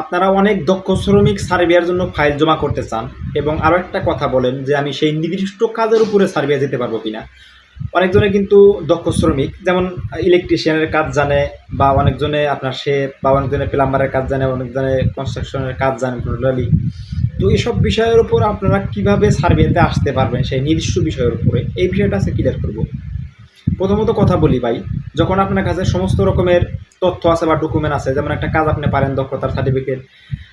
আপনারা অনেক দক্ষ শ্রমিক সার্বিয়ার জন্য ফাইল জমা করতে চান এবং আরও একটা কথা বলেন যে আমি সেই নির্দিষ্ট কাজের উপরে সার্বিয়া যেতে পারব কিনা। অনেকজনে কিন্তু দক্ষ শ্রমিক, যেমন ইলেকট্রিশিয়ানের কাজ জানে বা অনেকজনে আপনার সে বা অনেকজনে প্লাম্বারের কাজ জানে অনেকজনে কনস্ট্রাকশনের কাজ জানে টোটালি তো এইসব বিষয়ের উপর আপনারা কীভাবে সার্বিয়াতে আসতে পারবেন সেই নির্দিষ্ট বিষয়ের উপরে, এই বিষয়টা আছে ক্লিয়ার করব। প্রথমত কথা বলি ভাই, যখন আপনার কাছে সমস্ত রকমের তথ্য আছে বা ডকুমেন্ট আছে, যেমন একটা কাজ আপনি পারেন দক্ষতার সার্টিফিকেট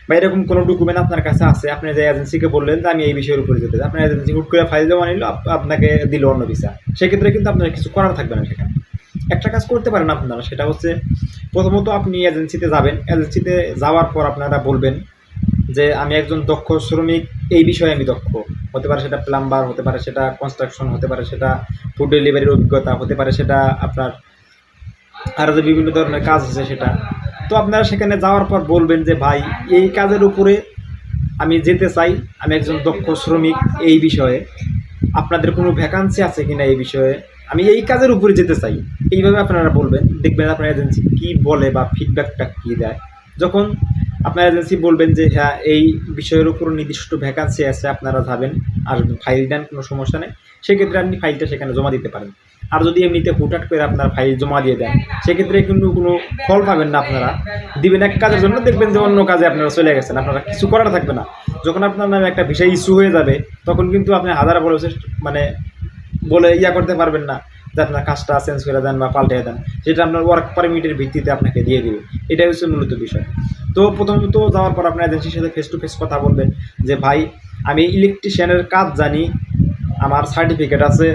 বা এরকম কোনো ডকুমেন্ট আপনার কাছে আছে, আপনি যে এজেন্সিকে বললেন যে আমি এই বিষয়ের উপরে যেতে। আপনার এজেন্সি হুট করে ফাইল জমা নিল আপনাকে দিল অন্য ভিসা সেক্ষেত্রে কিন্তু আপনার কিছু করার থাকবে না সেখানে। একটা কাজ করতে পারেন আপনারা, সেটা হচ্ছে প্রথমত আপনি এজেন্সিতে যাবেন। এজেন্সিতে যাওয়ার পর আপনারা বলবেন যে, আমি একজন দক্ষ শ্রমিক, এই বিষয়ে আমি দক্ষ। হতে পারে সেটা প্লাম্বার হতে পারে সেটা কনস্ট্রাকশন হতে পারে সেটা ফুড ডেলিভারির অভিজ্ঞতা, হতে পারে সেটা আপনার আরও যে বিভিন্ন ধরনের কাজ আছে সেটা। তো আপনারা সেখানে যাওয়ার পর বলবেন যে, ভাই, এই কাজের উপরে আমি যেতে চাই, আমি একজন দক্ষ শ্রমিক এই বিষয়ে। আপনাদের কোনো ভ্যাকান্সি আছে কিনা এই বিষয়ে? আমি এই কাজের উপরে যেতে চাই। এইভাবে আপনারা বলবেন। দেখবেন আপনার এজেন্সি কী বলে বা ফিডব্যাকটা কী দেয়। যখন আপনার এজেন্সি বলবেন যে হ্যাঁ এই বিষয়ের উপর নির্দিষ্ট ভ্যাকান্সি আছে, আপনারা যাবেন আর ফাইল দেন, কোনো সমস্যা নেই। সেক্ষেত্রে আপনি ফাইলটা সেখানে জমা দিতে পারেন। আর যদি এমনিতে হুটহাট করে আপনার ফাইল জমা দিয়ে দেন, সেক্ষেত্রে কিন্তু কোনো ফল পাবেন না আপনারা। দিবেন এক কাজের জন্য, দেখবেন যে অন্য কাজে আপনারা চলে গেছেন, আপনারা কিছু করার থাকবে না। যখন আপনার নামে একটা বিষয় ইস্যু হয়ে যাবে, তখন কিন্তু আপনি হাজার বলে মানে বলে ইয়া করতে পারবেন না, যে আপনার কাজটা চেঞ্জ করে দেন বা পাল্টে দেন। সেটা আপনার ওয়ার্ক পারমিটের ভিত্তিতে আপনাকে দিয়ে দেবে। এটাই হচ্ছে মূলত বিষয়। তো প্রথমত যাওয়ার পর আপনার এজেন্সির সাথে ফেস টু ফেস কথা বলবেন, যে ভাই, আমি ইলেকট্রিশিয়ানের কাজ জানি, আমার সার্টিফিকেট আছে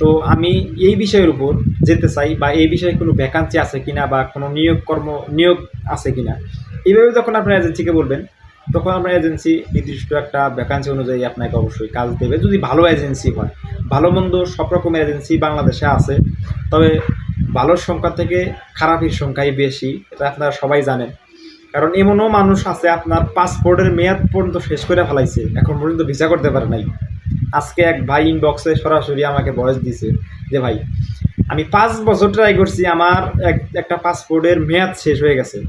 তো আমি এই বিষয়ের উপর যেতে চাই বা এই বিষয়ে কোনো ভ্যাকান্সি আছে কিনা বা কোনো নিয়োগ কর্ম, নিয়োগ আছে কিনা। এইভাবে যখন আপনার এজেন্সিকে বলবেন, তখন আপনার এজেন্সি নির্দিষ্ট একটা ভ্যাকান্সি অনুযায়ী আপনাকে অবশ্যই কাজ দেবে। যদি ভালো এজেন্সি হয়, ভালো মন্দ সব রকমের এজেন্সি বাংলাদেশে আছে, তবে ভালোর সংখ্যা থেকে খারাপের সংখ্যাই বেশি, এটা আপনারা সবাই জানেন। কারণ এমনও মানুষ আছে, আপনার পাসপোর্টের মেয়াদ পর্যন্ত শেষ করে ফেলাইছে, এখন পর্যন্ত ভিসা করতে পারে নাই। আজকে এক ভাই ইনবক্সে সরাসরি আমাকে ভয়েস দিছে যে, ভাই, আমি পাঁচ বছর ট্রাই করছি, আমার এক, একটা পাসপোর্টের মেয়াদ শেষ হয়ে গেছে।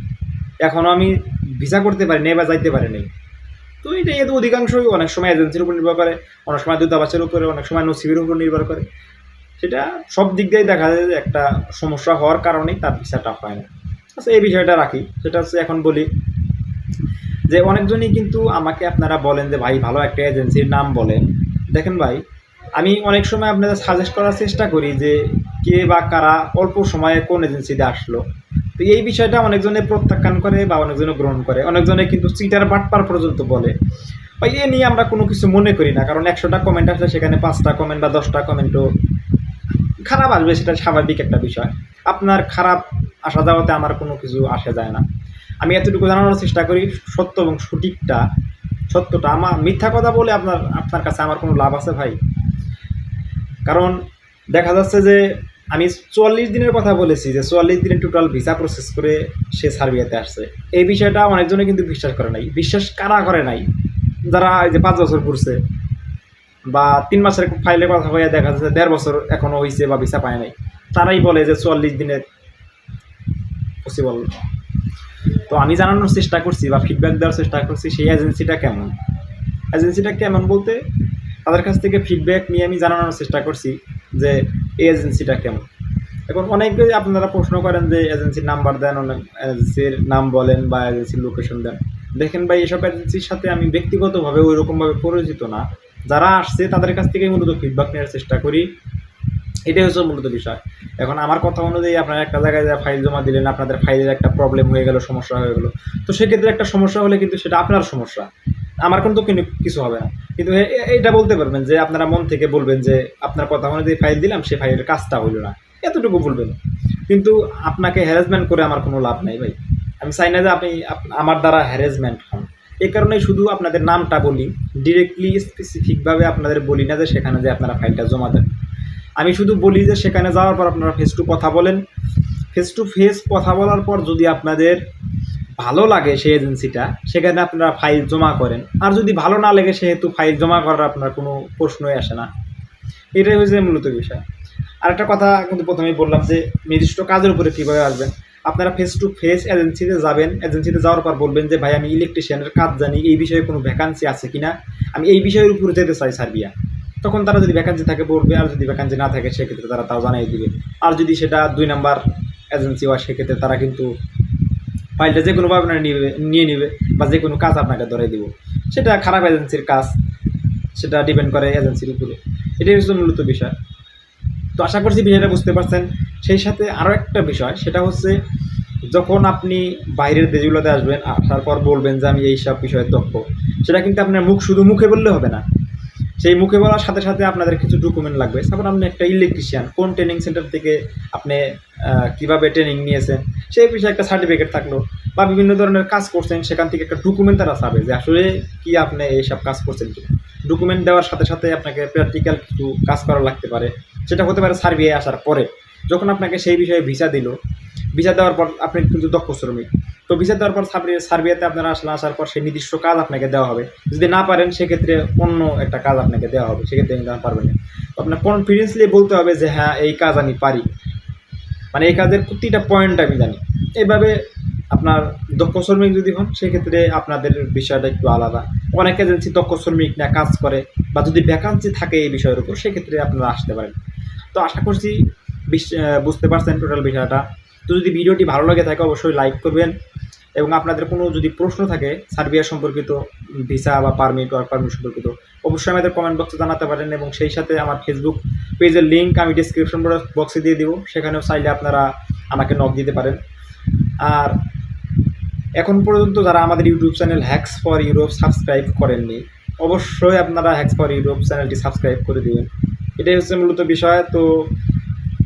এখনও আমি ভিসা করতে পারি নাই বা যাইতে পারি নাই। তো এটা এত অধিকাংশই অনেক সময় এজেন্সির উপর নির্ভর করে, অনেক সময় দূতাবাসের উপরে, অনেক সময় নসিবের উপর নির্ভর করে। সেটা সব দিক দিয়েই দেখা যায় যে একটা সমস্যা হওয়ার কারণেই তার ভিসাটা হয় না। আচ্ছা এই বিষয়টা রাখি। সেটা হচ্ছে এখন বলি যে, অনেকজনই কিন্তু আমাকে আপনারা বলেন যে, ভাই, ভালো একটা এজেন্সির নাম বলেন। দেখেন ভাই, আমি অনেক সময় আপনাদের সাজেস্ট করার চেষ্টা করি যে কে বা কারা অল্প সময়ে কোন এজেন্সিতে আসলো। তো এই বিষয়টা অনেকজনে প্রত্যাখ্যান করে বা অনেকজনে গ্রহণ করে। অনেকজনে কিন্তু চিটার বাটপার পর্যন্ত বলে। বা এ নিয়ে আমরা কোনো কিছু মনে করি না, কারণ একশোটা কমেন্ট আসলে সেখানে পাঁচটা কমেন্ট বা দশটা কমেন্টও খারাপ আসবে, সেটা স্বাভাবিক একটা বিষয়। আপনার খারাপ আসা যাওয়াতে আমার কোনো কিছু আসে যায় না। আমি এতটুকু জানানোর চেষ্টা করি, সত্য এবং সঠিকটা সত্যটা। আমার মিথ্যা কথা বলে আপনার আপনার কাছে আমার কোনো লাভ আছে ভাই? কারণ দেখা যাচ্ছে যে আমি চুয়াল্লিশ দিনের কথা বলেছি যে চুয়াল্লিশ দিনের টোটাল ভিসা প্রসেস করে সে সার্বিয়াতে আসছে। এই বিষয়টা অনেকজনে কিন্তু বিশ্বাস করে নাই। বিশ্বাস কারা করে নাই? যারা এই যে পাঁচ বছর ঘুরছে বা তিন মাসের ফাইলে কথা হয়ে দেখা যাচ্ছে দেড় বছর এখনও হয়েছে বা ভিসা পায় নাই। তারাই বলে যে চুয়াল্লিশ দিনের পসিবল তো আমি জানানোর চেষ্টা করছি বা ফিডব্যাক দেওয়ার চেষ্টা করছি সেই এজেন্সিটা কেমন? এজেন্সিটা কেমন বলতে তাদের কাছ থেকে ফিডব্যাক নিয়ে আমি জানানোর চেষ্টা করছি যে এই এজেন্সিটা কেমন। এখন অনেকে আপনারা প্রশ্ন করেন যে এজেন্সির নাম্বার দেন অনেক এজেন্সির নাম বলেন বা এজেন্সির লোকেশন দেন। দেখেন ভাই, এসব এজেন্সির সাথে আমি ব্যক্তিগতভাবে ওই রকমভাবে পরিচিত না। যারা আসছে তাদের কাছ থেকে মূলত ফিডব্যাক নেওয়ার চেষ্টা করি। এটাই হচ্ছে মূলত বিষয়। এখন আমার কথা অনুযায়ী আপনারা একটা জায়গায় যা ফাইল জমা দিলেন, আপনাদের ফাইলের একটা প্রবলেম হয়ে গেল, সমস্যা হয়ে গেলো। তো সেক্ষেত্রে একটা সমস্যা হলে কিন্তু সেটা আপনার সমস্যা। আমার কিন্তু কিন্তু কিছু হবে না। কিন্তু এ- এ- এটা বলতে পারবেন যে আপনারা মন থেকে বলবেন যে আপনার কথা অনুযায়ী ফাইল দিলাম, সে ফাইলের কাজটা হইল না। এতটুকু বলবেন। কিন্তু আপনাকে হ্যারাসমেন্ট করে আমার কোনো লাভ নাই ভাই। আমি চাই না যে আপনি আমার দ্বারা হ্যারাসমেন্ট হন। এই কারণে শুধু আপনাদের নামটা বলি। ডিরেক্টলি স্পেসিফিকভাবে আপনাদের বলি না যে সেখানে যে আপনারা ফাইলটা জমা দেন। আমি শুধু বলি যে সেখানে যাওয়ার পর আপনারা ফেস টু কথা বলেন। ফেস টু ফেস কথা বলার পর যদি আপনাদের ভালো লাগে সেই এজেন্সিটা, সেখানে আপনারা ফাইল জমা করেন। আর যদি ভালো না লাগে সেহেতু ফাইল জমা করার আপনার কোনো প্রশ্নই আসে না। এটাই হয়েছে মূলত বিষয়। আর একটা কথা কিন্তু প্রথমেই বললাম যে, নির্দিষ্ট কাজের উপরে কীভাবে আসবেন? আপনারা ফেস টু ফেস এজেন্সিতে যাবেন এজেন্সিতে যাওয়ার পর বলবেন যে, ভাই, আমি ইলেকট্রিশিয়ানের কাজ জানি, এই বিষয়ে কোনো ভ্যাকান্সি আছে কিনা? আমি এই বিষয়ের উপরে যেতে চাই, সার্বিয়া। তখন তারা যদি ভ্যাকান্সি থাকে বলবে আর যদি ভ্যাকান্সি না থাকে, সেক্ষেত্রে তারা তাও জানাই দিবে। আর যদি সেটা দুই নাম্বার এজেন্সি হয়, সেক্ষেত্রে তারা কিন্তু ফাইলটা যে কোনোভাবে আপনারা নিবে, নিয়ে নেবে, বা যে কোনো কাজ আপনাকে ধরে দিব। সেটা খারাপ এজেন্সির কাজ, সেটা ডিপেন্ড করে এজেন্সির উপরে। এটাই হচ্ছে মূলত বিষয়। তো আশা করছি বিষয়টা বুঝতে পারছেন। সেই সাথে আরও একটা বিষয়, সেটা হচ্ছে যখন আপনি বাইরের দেশগুলোতে আসবেন, আসার পর বলবেন যে আমি এই সব বিষয়ে দক্ষ, সেটা কিন্তু আপনার মুখ শুধু মুখে বললে হবে না। সেই মুখে বলার সাথে সাথে আপনাদের কিছু ডকুমেন্ট লাগবে। তারপর আপনি একটা ইলেকট্রিশিয়ান কোন ট্রেনিং সেন্টার থেকে আপনি কীভাবে ট্রেনিং নিয়েছেন, সেই বিষয়ে একটা সার্টিফিকেট থাকল বা বিভিন্ন ধরনের কাজ করছেন, সেখান থেকে একটা ডকুমেন্ট তারা চাবে যে আসলে কি আপনি এইসব কাজ করছেন কিনা। ডকুমেন্ট দেওয়ার সাথে সাথে আপনাকে প্র্যাকটিক্যাল কিছু কাজ করা লাগতে পারে। সেটা হতে পারে সার্ভে আসার পরে। যখন আপনাকে সেই বিষয়ে ভিসা দিল ভিসা দেওয়ার পর আপনি কিন্তু দক্ষ শ্রমিক। তো ভিসা দেওয়ার পর সার্বিয়াতে আপনারা আসলে আসার পর সেই নির্দিষ্ট কাজ আপনাকে দেওয়া হবে। যদি না পারেন, সেক্ষেত্রে অন্য একটা কাজ আপনাকে দেওয়া হবে। সেক্ষেত্রে কিন্তু পারবেন না। আপনার কনফিডেন্সলি বলতে হবে যে হ্যাঁ এই কাজ আমি পারি। মানে এই কাজের প্রতিটা পয়েন্ট আমি জানি। এইভাবে আপনার দক্ষ শ্রমিক যদি হন, সেক্ষেত্রে আপনাদের বিষয়টা একটু আলাদা। অনেক এজেন্সি দক্ষ শ্রমিক না কাজ করে বা যদি ভ্যাকান্সি থাকে এই বিষয়ের উপর, সেক্ষেত্রে আপনারা আসতে পারেন। তো আশা করছি বুঝতে পারছেন টোটাল বিষয়টা। তো যদি ভিডিওটি ভালো লাগে থাকে অবশ্যই লাইক করবেন। এবং আপনাদের কোনো যদি প্রশ্ন থাকে সার্বিয়া সম্পর্কিত, ভিসা বা পারমিট ওয়ার্ক পারমিট সম্পর্কিত, অবশ্যই আমাদের কমেন্ট বক্সে জানাতে পারেন এবং সেই সাথে আমার ফেসবুক পেজের লিঙ্ক আমি ডিসক্রিপশন বক্সে দিয়ে দিব। সেখানেও চাইলে আপনারা আমাকে নক দিতে পারেন। আর এখন পর্যন্ত যারা আমাদের YouTube channel hacks for Europe subscribe করেননি, অবশ্যই আপনারা হ্যাক্স ফর ইউরোপ চ্যানেলটি সাবস্ক্রাইব করে দেবেন। এটাই হচ্ছে মূলত বিষয়। তো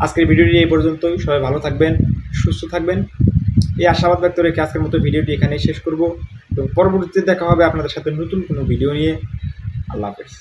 আজকের ভিডিওটি এই পর্যন্তই। সবাই ভালো থাকবেন। সুস্থ থাকবেন। এই আশাবাদ ব্যক্ত রেখে আজকের মতো ভিডিওটি এখানেই শেষ করব এবং পরবর্তীতে দেখা হবে আপনাদের সাথে নতুন কোনো ভিডিও নিয়ে। আল্লাহ হাফেজ।